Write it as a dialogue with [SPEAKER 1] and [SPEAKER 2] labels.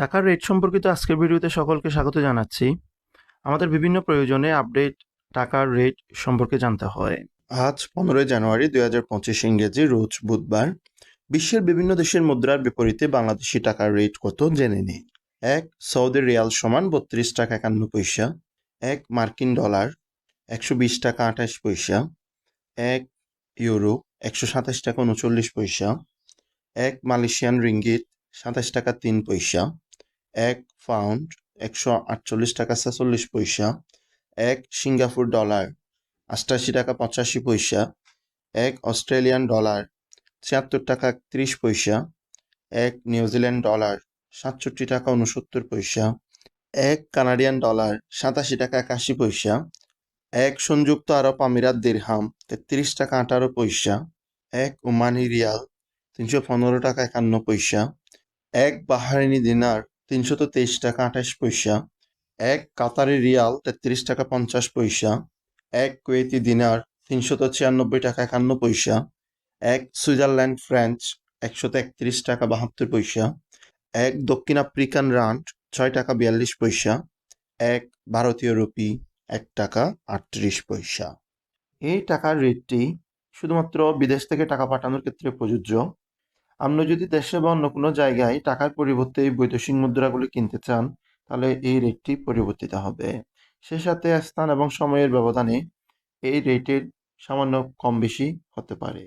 [SPEAKER 1] টাকার রেট সম্পর্কিত আজকের ভিডিওতে সকলকে স্বাগত জানাচ্ছি। আমাদের বিভিন্ন প্রয়োজনে আপডেট টাকার রেট সম্পর্কে জানতে হয়। আজ পনেরোই জানুয়ারি দুই হাজার পঁচিশ ইংরেজি, রোজ বুধবার। বিশ্বের বিভিন্ন দেশের মুদ্রার বিপরীতে বাংলাদেশি টাকার রেট কত জেনে নিই। এক, সৌদি রিয়াল সমান বত্রিশ টাকা একান্ন পয়সা। এক, মার্কিন ডলার একশো বিশ টাকা আঠাশ পয়সা। এক, ইউরো একশো সাতাশ টাকা উনচল্লিশ পয়সা। এক, মালয়েশিয়ান রিঙ্গিত সাতাশ টাকা তিন পয়সা। এক পাউন্ড একশো আটচল্লিশ টাকা ছেচল্লিশ পয়সা, এক সিঙ্গাপুর ডলার আটাশি টাকা পঁচাশি পয়সা, এক অস্ট্রেলিয়ান ডলার ছিয়াত্তর টাকা একত্রিশ পয়সা, এক নিউজিল্যান্ড ডলার সাতষট্টি টাকা উনসত্তর পয়সা, এক কানাডিয়ান ডলার সাতাশি টাকা একাশি পয়সা, এক সংযুক্ত আরব আমিরাত দিরহাম তেত্রিশ টাকা আঠারো পয়সা, এক ওমানি রিয়াল তিনশো পনেরো টাকা একান্ন পয়সা, এক বাহারিনি দিনার তিনশত তেইশ টাকা আঠাশ পয়সা, এক কাতারি রিয়াল তেত্রিশ টাকা পঞ্চাশ পয়সা, এক কুয়েতি দিনার তিনশত ছিয়ানব্বই টাকা একান্ন পয়সা, এক সুইজারল্যান্ড ফ্রেঞ্চ একশত একত্রিশ টাকা বাহাত্তর পয়সা, এক দক্ষিণ আফ্রিকান রান্ড ছয় টাকা বিয়াল্লিশ পয়সা, এক ভারতীয় রুপি এক টাকা আটত্রিশ পয়সা। এই টাকার রেটটি শুধুমাত্র বিদেশ থেকে টাকা পাঠানোর ক্ষেত্রে প্রযোজ্য। আপনি যদি দেশে বা অন্য কোনো জায়গায় টাকার পরিবর্তে এই বৈদেশিক মুদ্রাগুলি কিনতে চান, তাহলে এই রেটটি পরিবর্তিত হবে। সে সাথে স্থান এবং সময়ের ব্যবধানে এই রেটের সামান্য কম বেশি হতে পারে।